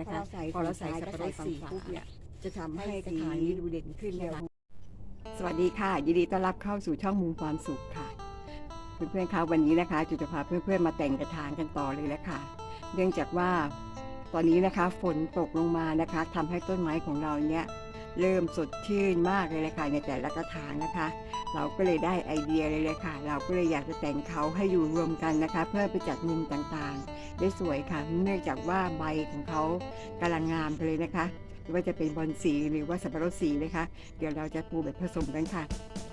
นะคะพอเราใส่พอเราใส่ฝั่สังบซ้ายปะรดสีก็ใส่ฝั่งขวาปุ๊บเนี่ยจะทำให้ให้กระสีถางนี้ดูเด่นขึ้นนะคะ สวัสดีค่ะ ยินดีต้อนรับเข้าสู่ช่องมุมความสุขค่ะเพื่อนๆคะวันนี้นะคะจุจะพาเพื่อนๆมาแต่งกระถางกันต่อเลยแล้วค่ะ เนื่องจากว่าตอนนี้นะคะฝนตกลงมานะคะทำให้ต้นไม้ของเราเนี่ย เริ่มสดชื่นมากเลยเลยค่ะในแต่ละกระถางนะคะ เราก็เลยได้ไอเดียเลยเลยค่ะ เราก็เลยอยากจะแต่งเขาให้อยู่รวมกันนะคะ เพื่อไปจัดมุมต่างๆ ได้สวยค่ะ เนื่องจากว่าใบของเขากำลังงามเลยนะคะไม่ว่าจะเป็นบอลสีหรือว่าสับปะรดสีนะคะ เดี๋ยวเราจะปูแบบผสมกันค่ะ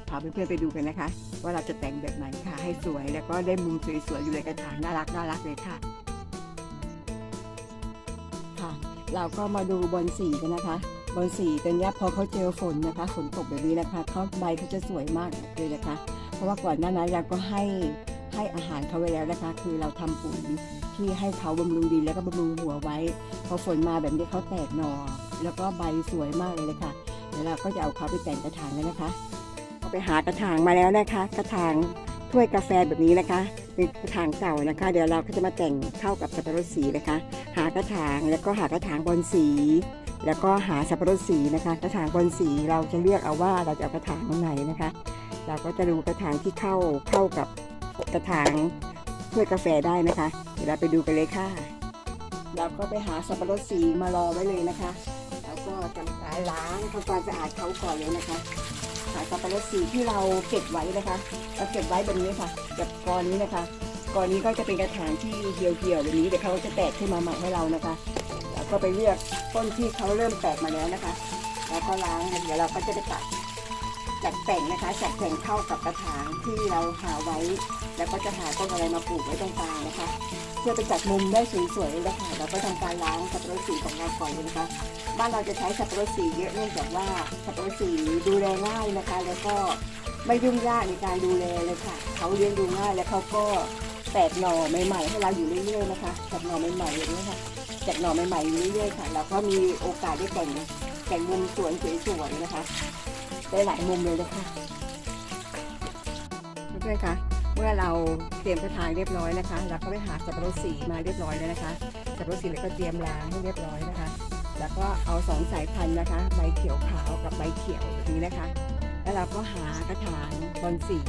พาเพื่อนๆไปดูกันนะคะ ว่าเราจะแต่งแบบไหนค่ะ ให้สวยแล้วก็ได้มุมสวยๆอยู่ในกระถางน่ารักน่ารักเลยค่ะค่ะ เราก็มาดูบอลสีกันนะคะ บอลสีตัวนี้พอเขาเจอฝนนะคะฝนตกแบบนี้นะคะเขาใบเขาจะสวยมากเลยนะคะ เพราะว่าก่อนหน้านั้นเราก็ให้ให้อาหารเขาไว้แล้วนะคะ คือเราทำปุ๋ยที่ให้เขาบำรุงดินแล้วก็บำรุงหัวไว้ พอฝนมาแบบนี้เขาแตกหน่อแล้วก็ใบสวยมากเลยค่ะเดี๋ยวเราก็จะเอาเขาไปแต่งกระถางกันนะคะเอาไปหากระถางมาแล้วนะคะ กระถางถ้วยกาแฟแบบนี้นะคะเป็นกระถางเก่านะคะ เดี๋ยวเราก็จะมาแต่งเข้ากับสับปะรดสีนะคะ หากระถางแล้วก็หากระถางบอลสี แล้วก็หาสับปะรดสีนะคะ กระถางบอลสีเราจะเลือกเอาว่าเราจะเอากระถางไหนนะคะ เราก็จะดูกระถางที่เข้าเข้ากับกระถางถ้วยกาแฟได้นะคะ เดี๋ยวเราไปดูกันเลยค่ะ เราก็ไปหาสับปะรดสีมารอไว้เลยนะคะ แล้วก็ทำการล้างทำความสะอาดเขาก่อนเลยนะคะหาสับปะรดสีที่เราเก็บไว้นะคะ เราเก็บไว้แบบนี้ค่ะแบบกรนี้นะคะกรนี้ก็จะเป็นกระถางที่เหี่ยวๆแบบนี้เดี๋ยวเขาจะแตกขึ้นมาใหม่ให้เรานะคะ ก็ไปเลือกต้นที่เขาเริ่มแตกมาแล้วนะคะ แล้วก็ล้างเดี๋ยวเราก็จะไปตัดจัดแต่งนะคะจัดแต่งเข้ากับกระถางที่เราหาไว้ แล้วก็จะหาต้นอะไรมาปลูกไว้ตรงกลางนะคะ เพื่อไปจัดมุมได้สวยๆเลยนะคะเราก็ทำการล้างสับปะรดสีของเราก่อนเลยนะคะบ้านเราจะใช้สับปะรดสีเยอะเนื่องจากว่าสับปะรดสีดูแลง่ายนะคะ แล้วก็ไม่ยุ่งยากในการดูแลเลยค่ะเขาเลี้ยงดูง่ายแล้วเขาก็แตกหน่อใหม่ๆให้เราอยู่เรื่อยๆนะคะจากหน่อใหม่ๆอย่างนี้ค่ะ จากหน่อใหม่ๆอยู่เรื่อยๆค่ะเราก็มีโอกาสได้แต่งแต่งมุมสวนสวยๆนะคะ ได้หลายมุมเลยนะคะเพื่อนๆคะเมื่อเราเตรียมกระถางเรียบร้อยนะคะเราก็ไปหาสับปะรดสีมาเรียบร้อยแล้วนะคะสับปะรดสีแล้วก็เตรียมล้างให้เรียบร้อยนะคะ แล้วก็เอาสองสายพันธุ์นะคะ ใบเขียวขาวกับใบเขียวแบบนี้นะคะ แล้วเราก็หากระถางบอลสี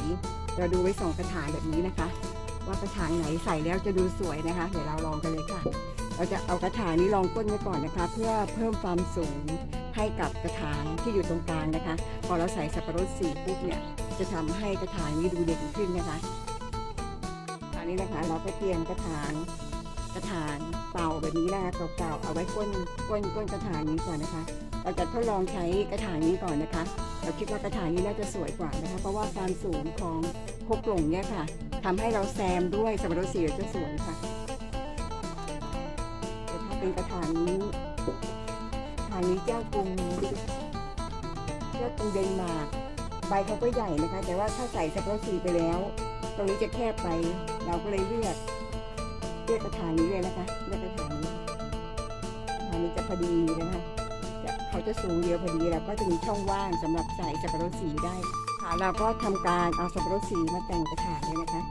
เราดูไว้สองกระถางแบบนี้นะคะ ว่ากระถางไหนใส่แล้วจะดูสวยนะคะ เดี๋ยวเราลองกันเลยค่ะ เราจะเอากระถางนี้ลองก้นไว้ก่อนนะคะ เพื่อเพิ่มความสูงให้กับกระถางที่อยู่ตรงกลางนะคะ พอเราใส่สับปะรดสีปุ๊บเนี่ยจะทำให้กระถางนี้ดูเด่นขึ้นนะคะอันนี้นะคะเราก็เตรียมกระถางกระถางเป่าแบบนี้นะคะเก่าๆเอาไว้ก้นก้นก้นกระถางนี้ก่อนนะคะ เราจะทดลองใช้กระถางนี้ก่อนนะคะ เราคิดว่ากระถางนี้น่าจะสวยกว่านะคะ เพราะว่าความสูงของพกหลงเนี่ยค่ะทำให้เราแซมด้วยสับปะรดสีจะสวยค่ะ็นกระถางนี้กระถางนี้เจ้ากรุงเจ้ากรุงเดนมาร์กใบเขาก็ใหญ่นะคะ แต่ว่าถ้าใส่สับปะรดสีไปแล้ว ตรงนี้จะแคบไป เราก็เลยเลือกเลือกกระถางนี้เลยนะคะเลือกกระถางนี้กระถางนี้จะพอดีนะคะจะเขาจะสูงเดียวพอดีแล้วก็จะมีช่องว่างสำหรับใส่สับปะรดสีได้ค่ะเราก็ทำการเอาสับปะรดสีมาแต่งกระถางเลยนะคะ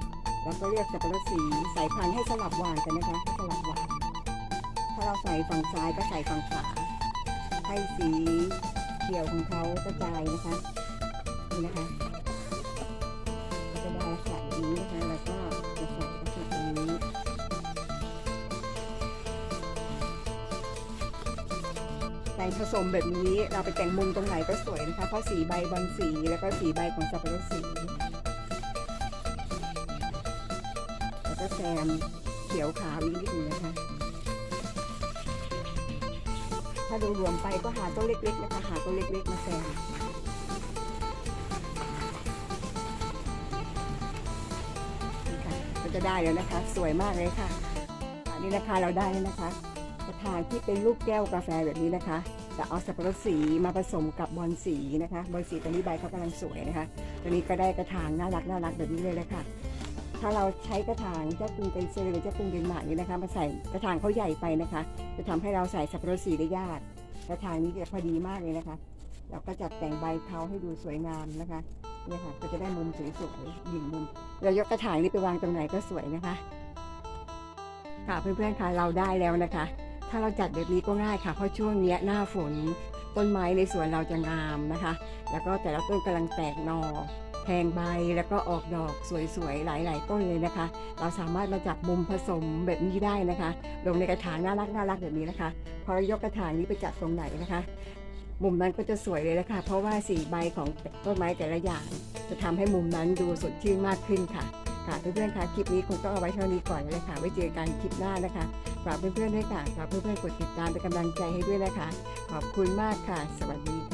แล้วก็เลือกสับปะรดสีสายพันธุ์ให้สลับหวานกันนะคะสลับหวาน ถ้าเราใส่ฝั่งซ้ายก็ใส่ฝั่งขวาให้สีเขียวของเขากระจายนะคะนี่นะคะจะได้ลักษณะแบบนี้นะคะแล้วก็จะใส่ลักษณะตรงนี้แต่งผสมแบบนี้เราไปแต่งมุมตรงไหนก็สวยนะคะ เพราะสีใบบอลสีแล้วก็สีใบของสับปะรดสีแล้วก็แซมเขียวขาวอีกนิดนึงนะคะ ถ้าดูรวมไปก็หาต้นเล็กๆนะคะหาต้นเล็กๆมาแซมนี่ค่ะก็จะได้แล้วนะคะ สวยมากเลยค่ะอันนี้นะคะเราได้แล้วนะคะ กระถางที่เป็นลูกแก้วกาแฟแบบนี้นะคะจะเอาสับปะรดสีมาผสมกับบอลสีนะคะบอลสีตัวนี้ใบเขากำลังสวยนะคะตัวนี้ก็ได้กระถางน่ารักน่ารักแบบนี้เลยแหละค่ะ ถ้าเราใช้กระถางเจ้ากรุงไกเซอร์หรือเจ้ากรุงเดนมาร์กนี่นะคะมาใส่กระถางเขาใหญ่ไปนะคะ จะทำให้เราใส่สับปะรดสีได้ยากกระถางนี้จะพอดีมากเลยนะคะ เราก็จัดแต่งใบเขาให้ดูสวยงามนะคะเนี่ยค่ะก็จะได้มุมสวยๆยิงมุมเรายกกระถางนี้ไปวางตรงไหนก็สวยนะคะค่ะเพื่อนๆค่ะเราได้แล้วนะคะ ถ้าเราจัดแบบนี้ก็ง่ายค่ะ เพราะช่วงนี้หน้าฝนต้นไม้ในสวนเราจะงามนะคะ แล้วก็แต่ละต้นกำลังแตกหนอ แทงใบแล้วก็ออกดอกสวยๆ หลาย ๆ ต้นเลยนะคะ เราสามารถมาจับมุมผสมแบบนี้ได้นะคะ ลงในกระถางน่ารักน่ารักแบบนี้นะคะ พอเรายกกระถางนี้ไปจัดตรงไหนนะคะ มุมนั้นก็จะสวยเลยนะคะเพราะว่าสีใบของต้นไม้แต่ละอย่าง จะทำให้มุมนั้นดูสดชื่นมากขึ้นค่ะค่ะเพื่อนๆคะคลิปนี้คงต้องเอาไว้เท่านี้ก่อนเลยค่ะไว้เจอกันคลิปหน้านะคะฝากเพื่อนๆด้วยค่ะฝากเพื่อนๆกดติดตามเป็นกำลังใจให้ด้วยนะคะ ขอบคุณมากค่ะ สวัสดีค่ะ